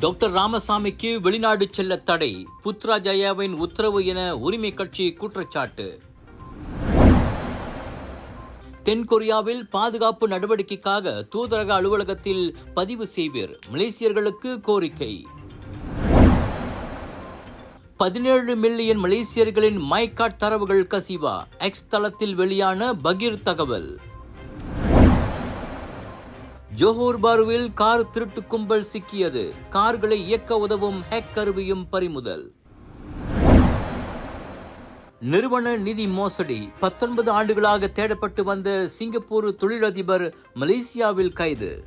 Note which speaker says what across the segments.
Speaker 1: Doctor ராமசாமிக்கு வெளிநாடு செல்ல தடை. புத்ரா ஜயாவின் உத்தரவு என உரிமை கட்சி குற்றச்சாட்டு. தென்கொரியாவில் பாதுகாப்பு நடவடிக்கைக்காக தூதரக அலுவலகத்தில் பதிவு செய்வீர். மலேசியர்களுக்கு கோரிக்கை. பதினேழு மில்லியன் மலேசியர்களின் மைகாட் தரவுகள் கசிவா. எக்ஸ் தளத்தில் வெளியான பகீர் தகவல் ஜோஹோர் பாருவில் கார் திருட்டு கும்பல் சிக்கியது. கார்களை இயக்க உதவும் ஹேக் கருவியும் பறிமுதல். நிறுவன நிதி மோசடி. பத்தொன்பது ஆண்டுகளாக தேடப்பட்டு வந்த சிங்கப்பூர் தொழிலதிபர் மலேசியாவில் கைது.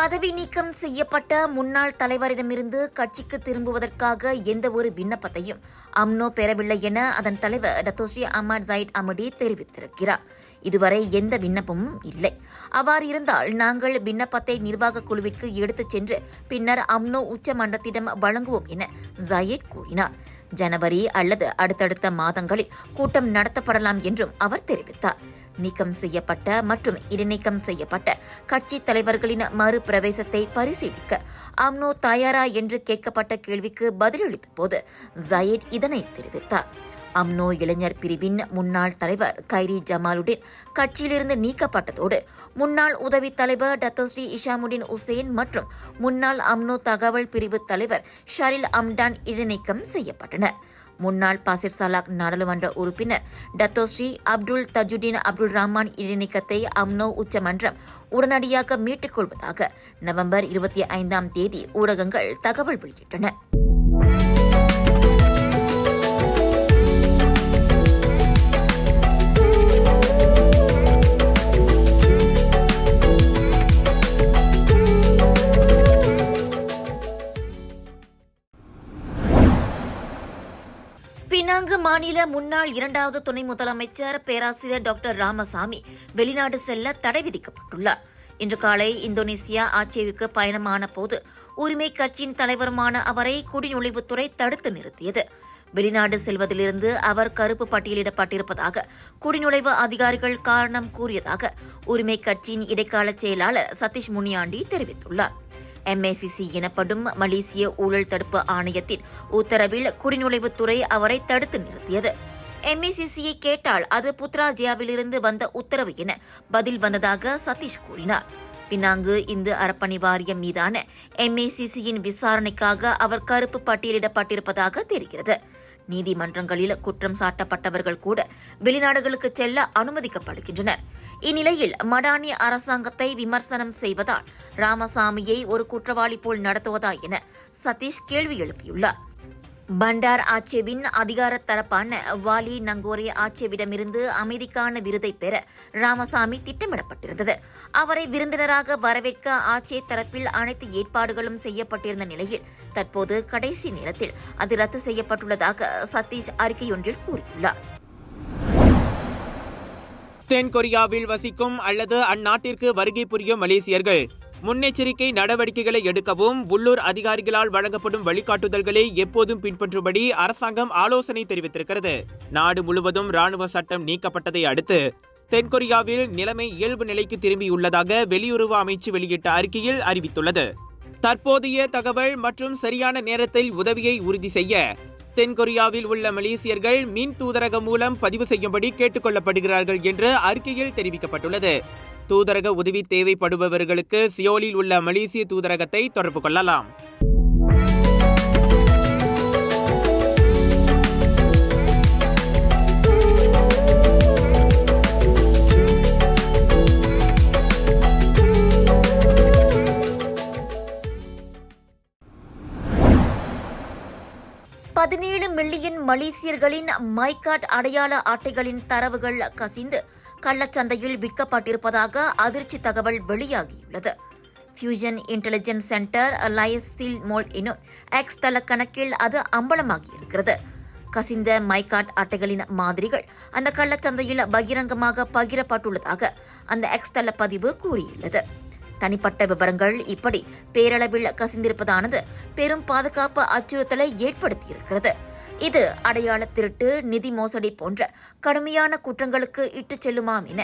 Speaker 2: பதவி நீக்கம் செய்யப்பட்ட முன்னாள் தலைவரிடமிருந்து கட்சிக்கு திரும்புவதற்காக எந்த ஒரு விண்ணப்பத்தையும் அம்னோ பெறவில்லை என அதன் தலைவர் டத்தோசி அஹமத் ஜயிட் அமடி தெரிவித்திருக்கிறார். இதுவரை எந்த விண்ணப்பமும் இல்லை. அவ்வாறு இருந்தால் நாங்கள் விண்ணப்பத்தை நிர்வாக குழுவிற்கு எடுத்துச் சென்று பின்னர் அம்னோ உச்சமன்றத்திடம் வழங்குவோம் என ஜயிட் கூறினார். ஜனவரி அல்லது அடுத்தடுத்த மாதங்களில் கூட்டம் நடத்தப்படலாம் என்றும் அவர் தெரிவித்தார். நீக்கம் செய்யப்பட்ட மற்றும் இடைநீக்கம் செய்யப்பட்ட கட்சி தலைவர்களின் மறுபிரவேசத்தை பரிசீலிக்க அம்னோ தயாரா என்று கேட்கப்பட்ட கேள்விக்கு பதிலளித்த போது ஜயீத் இதனை தெரிவித்தார். அம்னோ இளைஞர் பிரிவின் முன்னாள் தலைவர் கைரி ஜமாலுடன் கட்சியிலிருந்து நீக்கப்பட்டதோடு முன்னாள் உதவி தலைவர் டத்தோஸ்ரீ இஷாமுடின் உசேன் மற்றும் முன்னாள் அம்னோ தகவல் பிரிவு தலைவர் ஷரில் அம்டான் இடைநீக்கம் செய்யப்பட்டனர். முன்னாள் பாசிர் சலாக் நாடாளுமன்ற உறுப்பினர் Datuk Seri Abdul Tajuddin Abdul Rahman இடைநீக்கத்தை UMNO உச்சமன்றம் உடனடியாக மீட்டுக் கொள்வதாக நவம்பர் இருபத்தி ஐந்தாம் தேதி ஊடகங்கள் தகவல் வெளியிட்டன. மாநில முன்னாள் இரண்டாவது துணை முதலமைச்சர் பேராசிரியர் டாக்டர் ராமசாமி வெளிநாடு செல்ல தடை விதிக்கப்பட்டுள்ளார். இன்று காலை இந்தோனேசியா ஆட்சேவுக்கு பயணமான போது உரிமை கட்சியின் தலைவருமான அவரை குடிநுழைவுத்துறை தடுத்து நிறுத்தியது. வெளிநாடு செல்வதிலிருந்து அவர் கருப்பு பட்டியலிடப்பட்டிருப்பதாக குடிநுழைவு அதிகாரிகள் காரணம் கூறியதாக உரிமை கட்சியின் இடைக்கால செயலாளர் சதீஷ் முனியாண்டி தெரிவித்துள்ளார். எம்ஏசிசி எனப்படும் மலேசிய ஊழல் தடுப்பு ஆணையத்தின் உத்தரவில் குடிநுழைவுத்துறை அவரை தடுத்து நிறுத்தியது. எம்ஏசிசியை கேட்டால் அது புத்ராஜியாவிலிருந்து வந்த உத்தரவு என பதில் வந்ததாக சதீஷ் கூறினார். பினாங்கு இந்து அறப்பணி வாரியம் மீதான எம்ஏசிசியின் விசாரணைக்காக அவர் கருப்பு பட்டியலிடப்பட்டிருப்பதாக தெரிகிறது. நீதிமன்றங்களில் குற்றம் சாட்டப்பட்டவர்கள் கூட வெளிநாடுகளுக்கு செல்ல அனுமதிக்கப்படுகின்றனர். இந்நிலையில் மடானி அரசாங்கத்தை விமர்சனம் செய்வதால் ராமசாமியை ஒரு குற்றவாளி போல் நடத்துவதா என சதீஷ் கேள்வி எழுப்பியுள்ளார். பண்டார் ஆட்சேவின் அதிகார தரப்பான வாலி நங்கோரே ஆட்சேவிடமிருந்து அமைதிக்கான விருதை பெற ராமசாமி திட்டமிடப்பட்டிருந்தது. அவரை விருந்தினராக வரவேற்க ஆட்சே தரப்பில் அனைத்து ஏற்பாடுகளும் செய்யப்பட்டிருந்த நிலையில் தற்போது கடைசி நேரத்தில் அது ரத்து செய்யப்பட்டுள்ளதாக சதீஷ் அறிக்கையொன்றில் கூறியுள்ளார்.
Speaker 3: தென் கொரியாவில் வசிக்கும் அல்லது அந்நாட்டிற்கு வருகை புரியும் மலேசியர்கள் முன்னெச்சரிக்கை நடவடிக்கைகளை எடுக்கவும் உள்ளூர் அதிகாரிகளால் வழங்கப்படும் வழிகாட்டுதல்களை எப்போதும் பின்பற்றும்படி அரசாங்கம் ஆலோசனை தெரிவித்திருக்கிறது. நாடு முழுவதும் ராணுவ சட்டம் நீக்கப்பட்டதை அடுத்து தென்கொரியாவில் நிலைமை இயல்பு நிலைக்கு திரும்பியுள்ளதாக வெளியுறவு அமைச்சு வெளியிட்ட அறிக்கையில் அறிவித்துள்ளது. தற்போதைய தகவல் மற்றும் சரியான நேரத்தில் உதவியை உறுதி செய்ய தென்கொரியாவில் உள்ள மலேசியர்கள் மின் தூதரகம் மூலம் பதிவு செய்யும்படி கேட்டுக்கொள்ளப்படுகிறார்கள் என்று அறிக்கையில் தெரிவிக்கப்பட்டுள்ளது. தூதரக உதவி தேவைப்படுபவர்களுக்கு சியோலில் உள்ள மலேசிய தூதரகத்தை தொடர்பு கொள்ளலாம்.
Speaker 2: பதினேழு மில்லியன் மலேசியர்களின் மைகாட் அடையாள அட்டைகளின் தரவுகள் கசிந்து கள்ளச்சந்தையில் விற்கப்பட்டிருப்பதாக அதிர்ச்சி தகவல் வெளியாகியுள்ளது. ஃபியூஷன் இன்டெலிஜென்ஸ் சென்டர் லயசில் மோல் எனும் எக்ஸ் தள கணக்கில் அது அம்பலமாகியிருக்கிறது. கசிந்த மைகாட் அட்டைகளின் மாதிரிகள் அந்த கள்ளச்சந்தையில் பகிரங்கமாக பகிரப்பட்டுள்ளதாக அந்த எக்ஸ் தள பதிவு கூறியுள்ளது. தனிப்பட்ட விவரங்கள் இப்படி பேரளவில் கசிந்திருப்பதானது பெரும் பாதுகாப்பு அச்சுறுத்தலை ஏற்படுத்தியிருக்கிறது. இது அடையாள திருட்டு நிதி மோசடி போன்ற கடுமையான குற்றங்களுக்கு இட்டுச் செல்லுமாம் என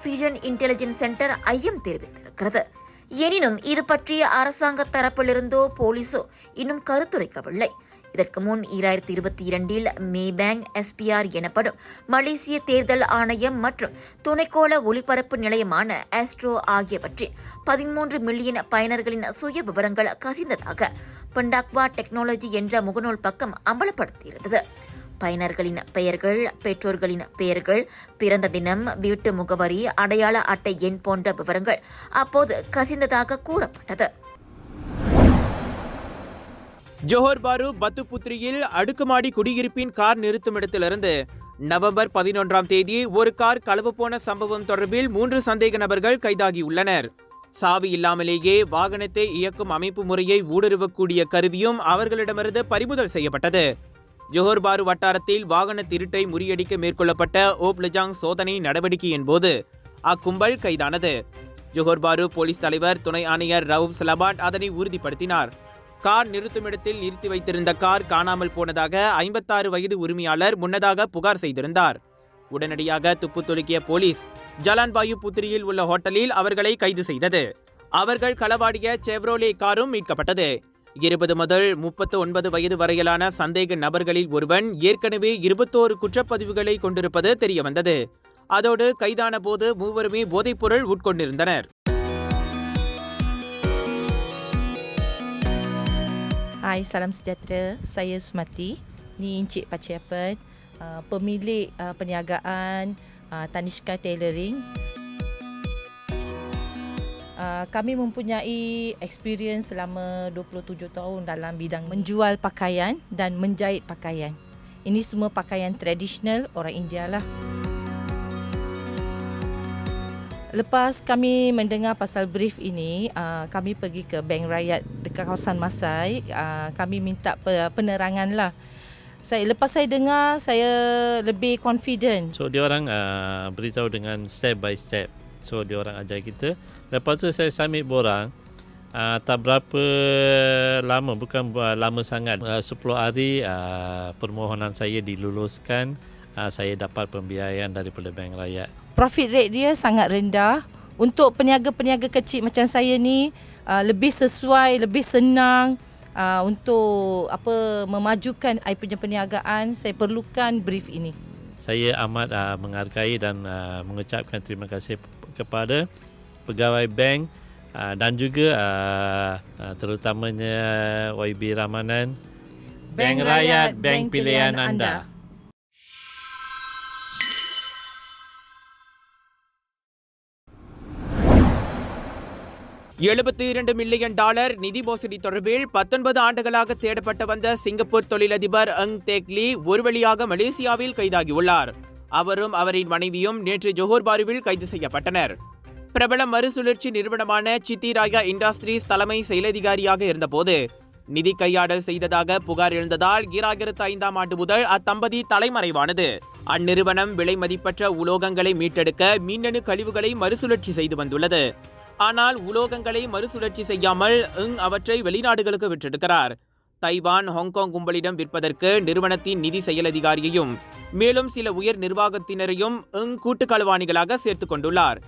Speaker 2: ஃபியூஷன் இன்டெலிஜென்ஸ் சென்டர் ஐயம் தெரிவித்திருக்கிறது. எனினும் இது பற்றிய அரசாங்க தரப்பிலிருந்தோ போலீசோ இன்னும் கருத்துரைக்கவில்லை. இதற்கு முன் ஈராயிரத்தி இருபத்தி இரண்டில் மேபேங் எஸ்பிஆர் எனப்படும் மலேசிய தேர்தல் ஆணையம் மற்றும் துணைக்கோள ஒளிபரப்பு நிலையமான ஆஸ்ட்ரோ ஆகியவற்றின் பதிமூன்று மில்லியன் பயனர்களின் சுய விவரங்கள் கசிந்ததாக பண்டாக்வா டெக்னாலஜி என்ற முகநூல் பக்கம் அம்பலப்படுத்தியிருந்தது. பயனர்களின் பெயர்கள் பெற்றோர்களின் பெயர்கள் பிறந்த தினம் வீட்டு முகவரி அடையாள அட்டை எண் போன்ற விவரங்கள் அப்போது கசிந்ததாக கூறப்பட்டது.
Speaker 3: ஜோஹர் பாரு பத்துப்புத்திரியில் அடுக்குமாடி குடியிருப்பின் கார் நிறுத்துமிடத்திலிருந்து நவம்பர் பதினொன்றாம் தேதி ஒரு கார் களவு போன சம்பவம் தொடர்பில் மூன்று சந்தேக நபர்கள் கைதாகியுள்ளனர். சாவி இல்லாமலேயே வாகனத்தை இயக்கும் அமைப்பு முறையை ஊடுருவக்கூடிய கருவியும் அவர்களிடமிருந்து பறிமுதல் செய்யப்பட்டது. ஜோஹர் பாரு வட்டாரத்தில் வாகன திருட்டை முறியடிக்க மேற்கொள்ளப்பட்ட ஓப்லஜாங் சோதனை நடவடிக்கையின் போது அக்கும்பல் கைதானது. ஜோஹர் பாரு போலீஸ் தலைவர் துணை ஆணையர் ரவுப் சலபாட் அதனை உறுதிப்படுத்தினார். கார் நிறுத்துமிடத்தில் நிறுத்தி வைத்திருந்த கார் காணாமல் போனதாக ஐம்பத்தாறு வயது உரிமையாளர் முன்னதாக புகார் செய்திருந்தார். உடனடியாக துப்பு துலுக்கிய போலீஸ் ஜலான்பாயு புத்திரியில் உள்ள ஹோட்டலில் அவர்களை கைது செய்தது. அவர்கள் களவாடிய செவ்ரோலே காரும் மீட்கப்பட்டது. இருபது முதல் முப்பத்து ஒன்பது வயது வரையிலான சந்தேக நபர்களில் ஒருவன் ஏற்கனவே இருபத்தோரு குற்றப்பதிவுகளை கொண்டிருப்பது தெரியவந்தது. அதோடு கைதான போது மூவருமே போதைப்பொருள் உட்கொண்டிருந்தனர்.
Speaker 4: Hai, salam sejahtera. Saya Sumati. Ni Encik Paciapan, uh, pemilik uh, perniagaan uh, Tanishka Tailoring. Uh, kami mempunyai experience selama 27 tahun dalam bidang menjual pakaian dan menjahit pakaian. Ini semua pakaian tradisional orang India lah. Lepas kami mendengar pasal brief ini, uh, kami pergi ke Bank Rakyat dekat kawasan Masai. Uh, kami minta pe- penerangan lah. Saya lepas saya dengar, saya lebih confident.
Speaker 5: So dia orang uh, beritahu dengan step by step. So dia orang ajar kita. Lepas tu saya submit borang. Uh, tak berapa lama, bukan uh, lama sangat. Uh, 10 hari uh, permohonan saya diluluskan. Uh, saya dapat pembiayaan daripada Bank Rakyat.
Speaker 4: Profit rate dia sangat rendah. Untuk peniaga-peniaga kecil macam saya ni, uh, lebih sesuai, lebih senang uh, untuk apa memajukan I punya perniagaan. Saya perlukan brief ini.
Speaker 5: Saya amat uh, menghargai dan uh, mengucapkan terima kasih kepada pegawai bank uh, dan juga uh, uh, terutamanya YB Ramanan. Bank Rakyat, bank pilihan anda.
Speaker 3: எழுபத்தி இரண்டு million dollar நிதி மோசடி தொடர்பில் பத்தொன்பது ஆண்டுகளாக தேடப்பட்டு வந்த Singapore தொழிலதிபர் அங் தேக்லி ஒரு வழியாக மலேசியாவில் கைதாகியுள்ளார். அவரும் அவரின் மனைவியும் நேற்று ஜோஹர் பாருவில் கைது செய்யப்பட்டனர். பிரபல மறுசுழற்சி நிறுவனமான சித்திராயா இண்டஸ்ட்ரீஸ் தலைமை செயலதிகாரியாக இருந்தபோது நிதி கையாடல் செய்ததாக புகார் எழுந்ததால் ஈராயிரத்து ஐந்தாம் ஆண்டு முதல் அத்தம்பதி தலைமறைவானது. அந்நிறுவனம் விலை மதிப்பற்ற உலோகங்களை மீட்டெடுக்க மின்னணு கழிவுகளை மறுசுழற்சி செய்து வந்துள்ளது. ஆனால் உலோகங்களை மறுசுழற்சி செய்யாமல் இங் அவற்றை வெளிநாடுகளுக்கு விற்றெடுக்கிறார். தைவான் ஹாங்காங் கும்பலிடம் விற்பதற்கு நிறுவனத்தின் நிதி செயலதிகாரியையும் மேலும் சில உயர் நிர்வாகத்தினரையும் இங் கூட்டுக்களவாணிகளாக சேர்த்துக் கொண்டுள்ளார்.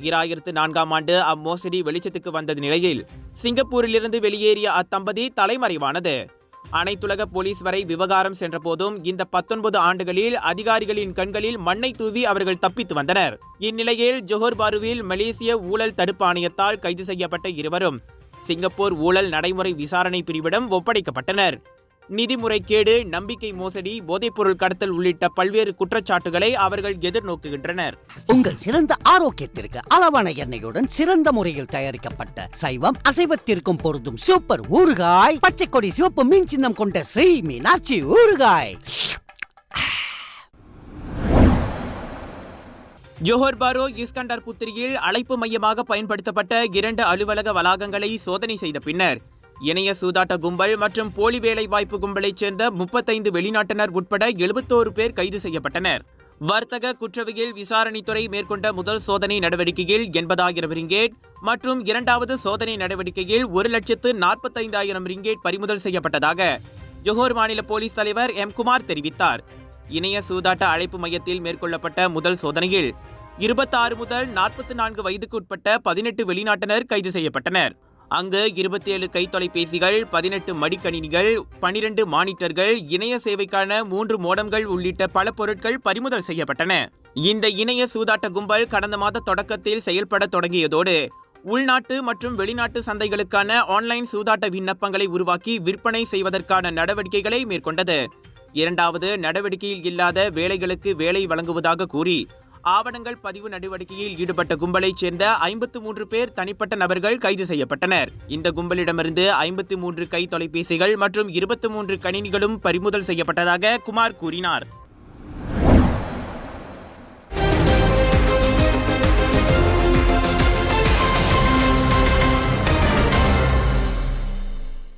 Speaker 3: ஈராயிரத்து நான்காம் ஆண்டு அம்மோசடி வெளிச்சத்துக்கு வந்த நிலையில் சிங்கப்பூரிலிருந்து வெளியேறிய அத்தம்பதி தலைமறைவானது. அனைத்துலக போலீஸ் வரை விவகாரம் சென்றபோதும் இந்த பத்தொன்பது ஆண்டுகளில் அதிகாரிகளின் கண்களில் மண்ணை தூவி அவர்கள் தப்பித்து வந்தனர். இந்நிலையில் ஜொஹர் பாருவில் மலேசிய ஊழல் தடுப்பு ஆணையத்தால் கைது செய்யப்பட்ட இருவரும் சிங்கப்பூர் ஊழல் நடைமுறை விசாரணை பிரிவிடம் ஒப்படைக்கப்பட்டனர். நிதி முறைகேடு நம்பிக்கை மோசடி போதைப்பொருள் கடத்தல் உள்ளிட்ட பல்வேறு குற்றச்சாட்டுகளை அவர்கள் எதிர்நோக்குகின்றனர்.
Speaker 6: உங்கள் சிறந்த ஆரோக்கியத்திற்கு அளவான எண்ணெயுடன் சிறந்த முறையில் தயாரிக்கப்பட்ட சைவம் அசைவத்திற்கும் பொருந்தும் சூப்பர் ஊறுகாய் பச்சை கொடி சிவப்பு மீன் சின்னம் கொண்ட ஸ்ரீ மீனாட்சி ஊறுகாய்.
Speaker 3: ஜோஹர் பாரோ இஸ்கண்டர் புத்திரியில் அழைப்பு மையமாக பயன்படுத்தப்பட்ட இரண்டு அலுவலக வளாகங்களை சோதனை செய்த பின்னர் இணைய சூதாட்ட கும்பல் மற்றும் போலி வேலை வாய்ப்பு கும்பலைச் சேர்ந்த முப்பத்தைந்து வெளிநாட்டினர் உட்பட எழுபத்தோரு பேர் கைது செய்யப்பட்டனர். வர்த்தக குற்றவியல் விசாரணைத்துறை மேற்கொண்ட முதல் சோதனை நடவடிக்கையில் எண்பதாயிரம் ரிங்கேட் மற்றும் இரண்டாவது சோதனை நடவடிக்கையில் ஒரு லட்சத்து நாற்பத்தைந்தாயிரம் ரிங்கேட் பறிமுதல் செய்யப்பட்டதாக ஜொஹோர் மாநில போலீஸ் தலைவர் எம். குமார் தெரிவித்தார். இணைய சூதாட்ட அழைப்பு மையத்தில் மேற்கொள்ளப்பட்ட முதல் சோதனையில் இருபத்தாறு முதல் நாற்பத்தி நான்கு வயதுக்கு உட்பட்ட பதினெட்டு வெளிநாட்டினர் கைது செய்யப்பட்டனர். அங்கு இருபத்தி ஏழு பதினெட்டு மடிக்கணினிகள் பனிரெண்டு மானிட்டர்கள் இணைய சேவைக்கான மூன்று மோடம்கள் உள்ளிட்ட பல பொருட்கள் பறிமுதல் செய்யப்பட்டன. இந்த இணைய சூதாட்ட கும்பல் கடந்த மாத தொடக்கத்தில் செயல்பட தொடங்கியதோடு உள்நாட்டு மற்றும் வெளிநாட்டு சந்தைகளுக்கான ஆன்லைன் சூதாட்ட விண்ணப்பங்களை உருவாக்கி விற்பனை செய்வதற்கான நடவடிக்கைகளை மேற்கொண்டது. இரண்டாவது நடவடிக்கையில் இல்லாத வேலைகளுக்கு வேலை வழங்குவதாக கூறி ஆவணங்கள் பதிவு நடவடிக்கையில் ஈடுபட்ட கும்பலைச் சேர்ந்த ஐம்பத்து மூன்று பேர் தனிப்பட்ட நபர்கள் கைது செய்யப்பட்டனர். இந்த கும்பலிடமிருந்து ஐம்பத்தி மூன்று கை தொலைபேசிகள் மற்றும் இருபத்தி மூன்று கணினிகளும் பறிமுதல் செய்யப்பட்டதாக குமார் கூறினார்.